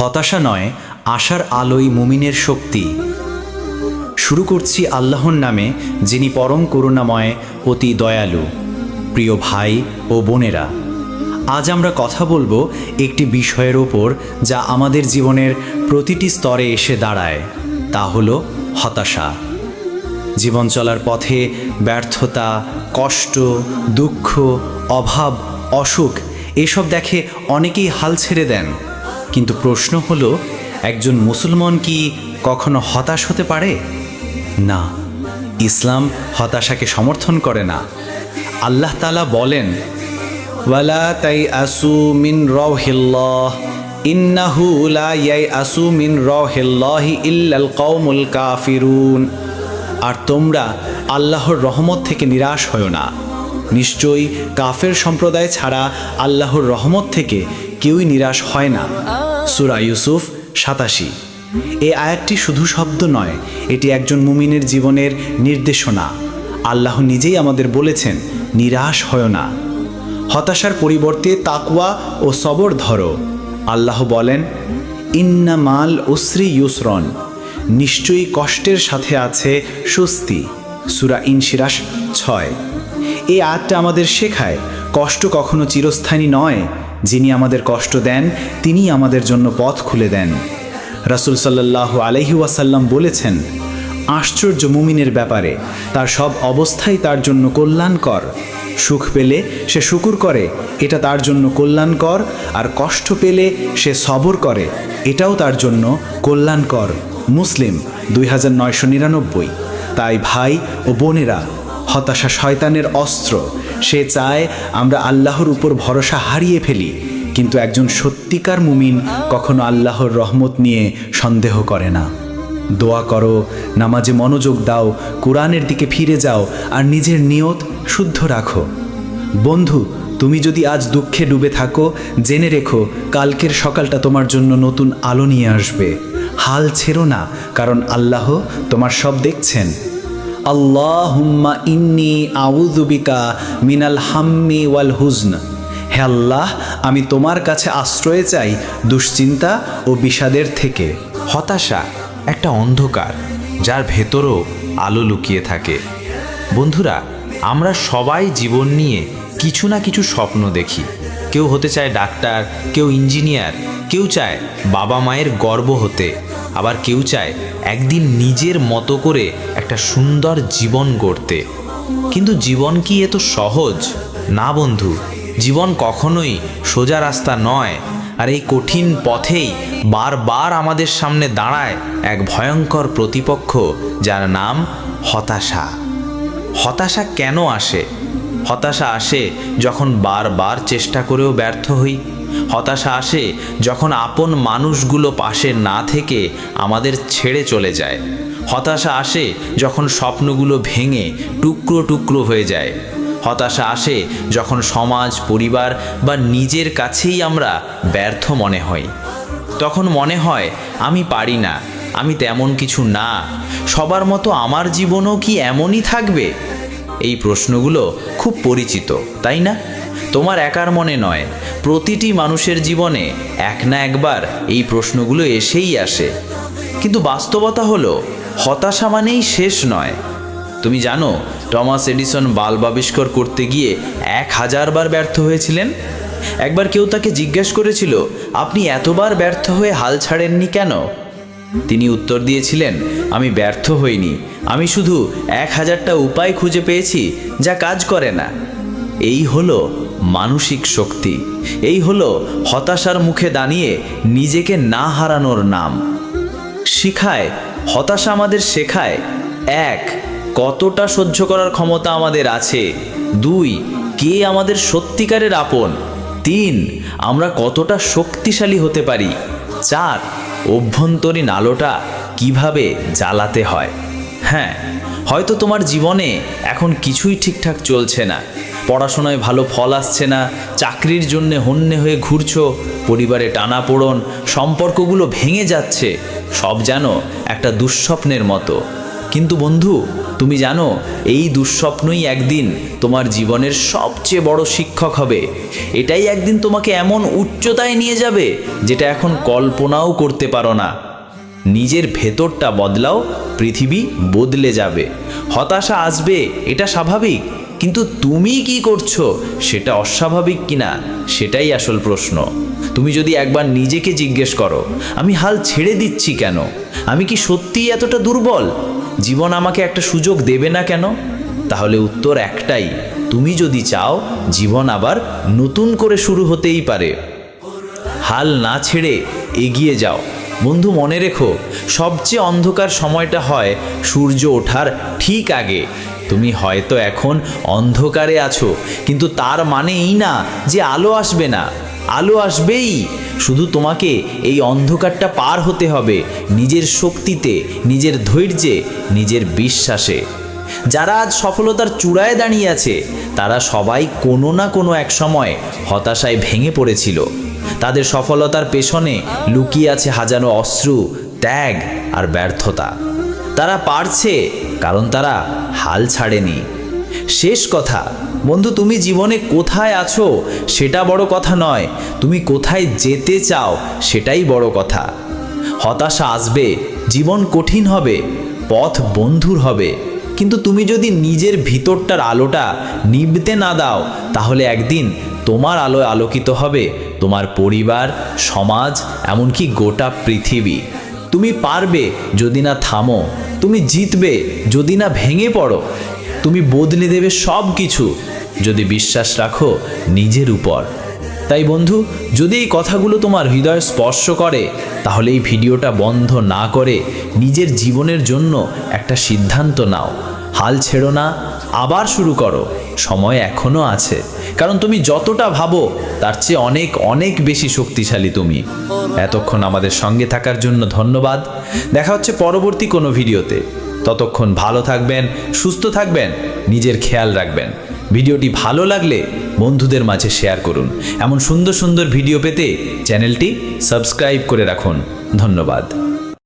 হতাশা নয়, আশার আলোই মুমিনের শক্তি। শুরু করছি আল্লাহর নামে, যিনি পরম করুণাময়, অতি দয়ালু। প্রিয় ভাই ও বোনেরা, আজ আমরা কথা বলব একটি বিষয়ের ওপর যা আমাদের জীবনের প্রতিটি স্তরে এসে দাঁড়ায়, তা হলো হতাশা। জীবন চলার পথে ব্যর্থতা, কষ্ট, দুঃখ, অভাব, অসুখ, এসব দেখে অনেকেই হাল ছেড়ে দেন। কিন্তু প্রশ্ন হলো, একজন মুসলমান কি কখনো হতাশ হতে পারে? না, ইসলাম হতাশাকে সমর্থন করে না। আল্লাহ তালা বলেন, ওয়ালা তাই আসু মিন ইন্নাহু ইয়াই আসু মিন রহিল্লাহি কাফিরুন। আর তোমরা আল্লাহর রহমত থেকে নিরাশ হও না। নিশ্চয়ই কাফের সম্প্রদায় ছাড়া আল্লাহর রহমত থেকে কেউই নিরাশ হয় না। সুরা ইউসুফ সাতাশি। এই আয়াতটি শুধু শব্দ নয়, এটি একজন মুমিনের জীবনের নির্দেশনা। আল্লাহ নিজেই আমাদের বলেছেন, নিরাশ হয় না। হতাশার পরিবর্তে তাকুয়া ও সবর ধরো। আল্লাহ বলেন, ইন্না মাল উসরি ইউসরন, নিশ্চয়ই কষ্টের সাথে আছে স্বস্তি। সুরা ইনশিরাস ছয়। এই আয়াতটা আমাদের শেখায়, কষ্ট কখনো চিরস্থায়ী নয় যিনি আমাদের কষ্ট দেন তিনি আমাদের জন্য পথ খুলে দেন। রাসুল সাল্লাহ আলহি ওয়াসাল্লাম বলেছেন, আশ্চর্য মুমিনের ব্যাপারে, তার সব অবস্থাই তার জন্য কল্যাণকর। সুখ পেলে সে শুকুর করে, এটা তার জন্য কল্যাণকর, আর কষ্ট পেলে সে সবর করে, এটাও তার জন্য কল্যাণকর। মুসলিম, দুই হাজার নয়শো নিরানব্বই। তাই ভাই ও বোনেরা, হতাশা শয়তানের অস্ত্র সে চায় আমরা আল্লাহর উপর ভরসা হারিয়ে ফেলি, কিন্তু একজন সত্যিকার মুমিন কখনো আল্লাহর রহমত নিয়ে সন্দেহ করে না। দোয়া করো, নামাজে মনোযোগ দাও, কোরআনের দিকে ফিরে যাও, আর নিজের নিয়ত শুদ্ধ রাখো। বন্ধু, তুমি যদি আজ দুঃখে ডুবে থাকো, জেনে রেখো, কালকের সকালটা তোমার জন্য নতুন আলো নিয়ে আসবে। হাল ছেড়ো না, কারণ আল্লাহ তোমার সব দেখছেন। আল্লাহুম্মা ইন্নি আউযুবিকা মিনাল হাম্মি ওয়াল হুজন। হে আল্লাহ, আমি তোমার কাছে আশ্রয় চাই দুশ্চিন্তা ও বিষাদের থেকে। হতাশা একটা অন্ধকার যার ভেতরও আলো লুকিয়ে থাকে। বন্ধুরা, আমরা সবাই জীবন নিয়ে কিছু না কিছু স্বপ্ন দেখি। কেউ হতে চায় ডাক্তার, কেউ ইঞ্জিনিয়ার, কেউ চায় বাবা মায়ের গর্ব হতে। আবার কেউ চায় একদিন নিজের মতো করে একটা সুন্দর জীবন গড়তে। কিন্তু জীবন কি এত সহজ? না বন্ধু, জীবন কখনোই সোজা রাস্তা নয়। আর এই কঠিন পথেই বারবার আমাদের সামনে দাঁড়ায় এক ভয়ঙ্কর প্রতিপক্ষ যার নাম হতাশা। হতাশা কেন আসে? হতাশা আসে যখন বারবার চেষ্টা করেও ব্যর্থ হই। হতাশা আসে যখন আপন মানুষগুলো পাশে না থেকে আমাদের ছেড়ে চলে যায়। হতাশা আসে যখন স্বপ্নগুলো ভেঙে টুকরো টুকরো হয়ে যায়। হতাশা আসে যখন সমাজ, পরিবার বা নিজের কাছেই আমরা ব্যর্থ মনে হই। তখন মনে হয়, আমি পারি না, আমি তেমন কিছু না, সবার মতো আমার জীবনও কি এমনই থাকবে? এই প্রশ্নগুলো খুব পরিচিত, তাই না? তোমার একার মনে নয়, প্রতিটি মানুষের জীবনে এক না একবার এই প্রশ্নগুলো এসেই আসে। কিন্তু বাস্তবতা হলো হতাশা মানেই শেষ নয়। তুমি জানো, টমাস এডিসন বাল্ব আবিষ্কার করতে গিয়ে এক হাজার বার ব্যর্থ হয়েছিলেন? একবার কেউ তাকে জিজ্ঞেস করেছিল, আপনি এতবার ব্যর্থ হয়ে হাল ছাড়েননি কেন? তিনি উত্তর দিয়েছিলেন, আমি ব্যর্থ হইনি। আমি শুধু এক হাজারটা উপায় খুঁজে পেয়েছি, যা কাজ করে না। এই হলো মানসিক শক্তি। এই হলো হতাশার মুখে দাঁড়িয়ে নিজেকে না হারানোর নাম। শিখায় হতাশা আমাদের শেখায়। এক, কতটা সহ্য করার ক্ষমতা আমাদের আছে। দুই, কে আমাদের সত্যিকারের আপন। তিন, আমরা কতটা শক্তিশালী হতে পারি। চার, অভ্যন্তরীণ আলোটা কীভাবে জ্বালাতে হয়। হ্যাঁ হয়তো তোমার জীবনে এখন কিছুই ঠিকঠাক চলছে না। পড়াশোনায় ভালো ফল আসছে না, চাকরির জন্য হন্যে হয়ে ঘুরছো, পরিবারে টানা টানাপোড়ন, সম্পর্কগুলো ভেঙে যাচ্ছে, সব যেন একটা দুঃস্বপ্নের মতো। কিন্তু বন্ধু, তুমি জানো, এই দুঃস্বপ্নই একদিন তোমার জীবনের সবচেয়ে বড় শিক্ষক হবে। এটাই একদিন তোমাকে এমন উচ্চতায় নিয়ে যাবে যেটা এখন কল্পনাও করতে পারো না। নিজের ভেতরটা বদলাও, পৃথিবী বদলে যাবে। হতাশা আসবে, এটা স্বাভাবিক। কিন্তু তুমি কি করছ? সেটা অস্বাভাবিক কিনা? সেটাই আসল প্রশ্ন। তুমি যদি একবার নিজেকে জিজ্ঞেস করো, আমি হাল ছেড়ে দিচ্ছি কেন? আমি কি সত্যিই এতটা দুর্বল? জীবন আমাকে একটা সুযোগ দেবে না কেন? তাহলে উত্তর একটাই, তুমি যদি চাও, জীবন আবার নতুন করে শুরু হতেই পারে। হাল না ছেড়ে এগিয়ে যাও। বন্ধু, মনে রেখো, সবচেয়ে অন্ধকার সময়টা হয় সূর্য ওঠার ঠিক আগে। তুমি হয়তো এখন অন্ধকারে আছো, কিন্তু তার মানে এই না যে আলো আসবে না। আলো আসবেই। শুধু তোমাকে এই অন্ধকারটা পার হতে হবে নিজের শক্তিতে, নিজের ধৈর্যে, নিজের বিশ্বাসে। যারা আজ সফলতার চূড়ায় দাঁড়িয়ে আছে, তারা সবাই কোনো না কোনো এক সময় হতাশায় ভেঙে পড়েছিল। তাদের সফলতার পেছনে লুকিয়ে আছে হাজারো অশ্রু, ত্যাগ আর ব্যর্থতা। তারা পারছে, কারণ তারা হাল ছাড়েনি। শেষ কথা, বন্ধু, তুমি জীবনে কোথায় আছো সেটা বড় কথা নয়। তুমি কোথায় যেতে চাও সেটাই বড় কথা। হতাশা আসবে, জীবন কঠিন হবে, পথ বন্ধুর হবে। কিন্তু তুমি যদি নিজের ভিতরটার আলোটা নিবতে না দাও, তাহলে একদিন তোমার আলোয় আলোকিত হবে তোমার পরিবার, সমাজ, এমনকি গোটা পৃথিবী। তুমি পারবে যদি না থামো। তুমি জিতবে যদি না ভেঙে পড়ো। তুমি বদলে দেবে সব কিছু যদি বিশ্বাস রাখো নিজের উপর। তাই বন্ধু, যদি এই কথাগুলো তোমার হৃদয় স্পর্শ করে, তাহলে এই ভিডিওটা বন্ধ না করে নিজের জীবনের জন্য একটা সিদ্ধান্ত নাও। হাল ছেড়ো না, আবার শুরু করো। সময় এখনও আছে। কারণ তুমি যতটা ভাবো, তার চেয়ে অনেক অনেক বেশি শক্তিশালী তুমি। এতক্ষণ আমাদের সঙ্গে থাকার জন্য ধন্যবাদ। দেখা হচ্ছে পরবর্তী কোনো ভিডিওতে। ততক্ষণ ভালো থাকবেন, সুস্থ থাকবেন, নিজের খেয়াল রাখবেন। ভিডিওটি ভালো লাগলে বন্ধুদের মাঝে শেয়ার করুন। এমন সুন্দর সুন্দর ভিডিও পেতে চ্যানেলটি সাবস্ক্রাইব করে রাখুন। ধন্যবাদ।